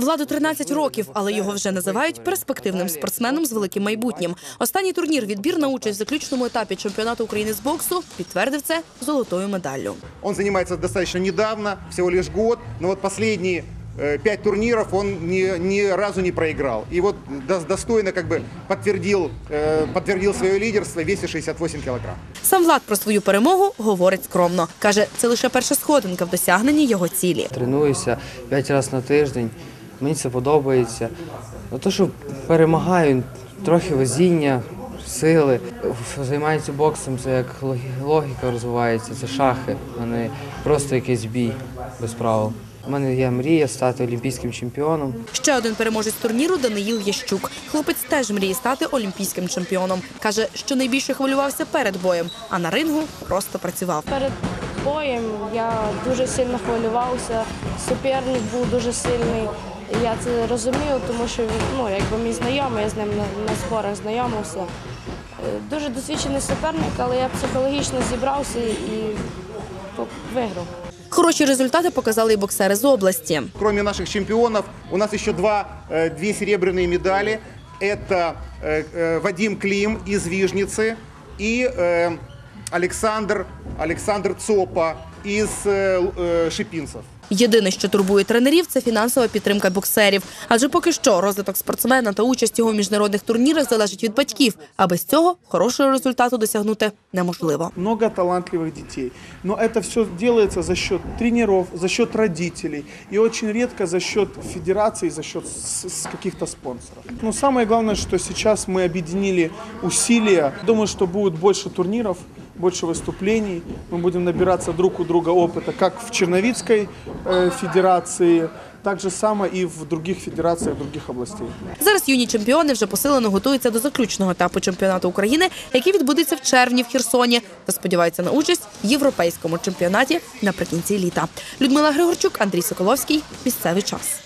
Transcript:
Владу 13 років, але його вже називають перспективним спортсменом з великим майбутнім. Останній турнір відбір на участь в заключному етапі чемпіонату України з боксу підтвердив це золотою медаллю. Он занимается достаточно недавно, всего лишь год, но вот последние э, пять турниров он ни, ни разу не проиграл. И вот дос- достойно как бы подтвердил, э, подтвердил свое лидерство в весе 68 килограмм. Сам Влад про свою перемогу говорить скромно. Каже, це лише перша сходинка в досягненні його цілі. Тренуюся 5 разів на тиждень. Мені це подобається. Ну, то, що перемагаю, трохи везіння, сили. Займаюся боксом, це як логі- логіка розвивається, це шахи, а не просто якийсь бій без правил. У мене є мрія стати олімпійським чемпіоном. Ще один переможець турніру Даниїл Ящук. Хлопець теж мріє стати олімпійським чемпіоном. Каже, що найбільше хвилювався перед боєм, а на рингу просто працював. Перед боєм я дуже сильно хвилювався. Суперник був дуже сильний. Я це розумію, тому що він ну, якби мій знайомий, я з ним на, на зборах знайомився. Е, Дуже досвідчений суперник, але я психологічно зібрався і по- виграв. Хороші результати показали і боксери з області. Кроме наших чемпионов, у нас еще два, э, две серебряные медали. Это э, э, Вадим Клим из Вижницы и э, Александр, Александр Цопа из э, э, Шипинцев. Єдине, що турбує тренерів, це фінансова підтримка боксерів. Адже поки що розвиток спортсмена та участь його в міжнародних турнірах залежить від батьків. А без цього хорошого результату досягнути неможливо. много талантливых детей. Но это все делается за счет тренеров, за счет родителей и очень редко за счет федерации, за счет с- с каких-то спонсоров. Но самое главное, что сейчас мы объединили усилия. Думаю, что будет больше турниров, больше выступлений. Мы будем набираться друг у друга опыта, как в Черновицкой э, федерации, так же само и в других федерациях других областей. Зараз юні чемпіони вже посилено готуються до заключного етапу чемпіонату України, який відбудеться в червні в Херсоні, та сподіваються на участь в європейському чемпіонаті наприкінці літа. Людмила Григорчук, Андрій Соколовський. Місцевий час.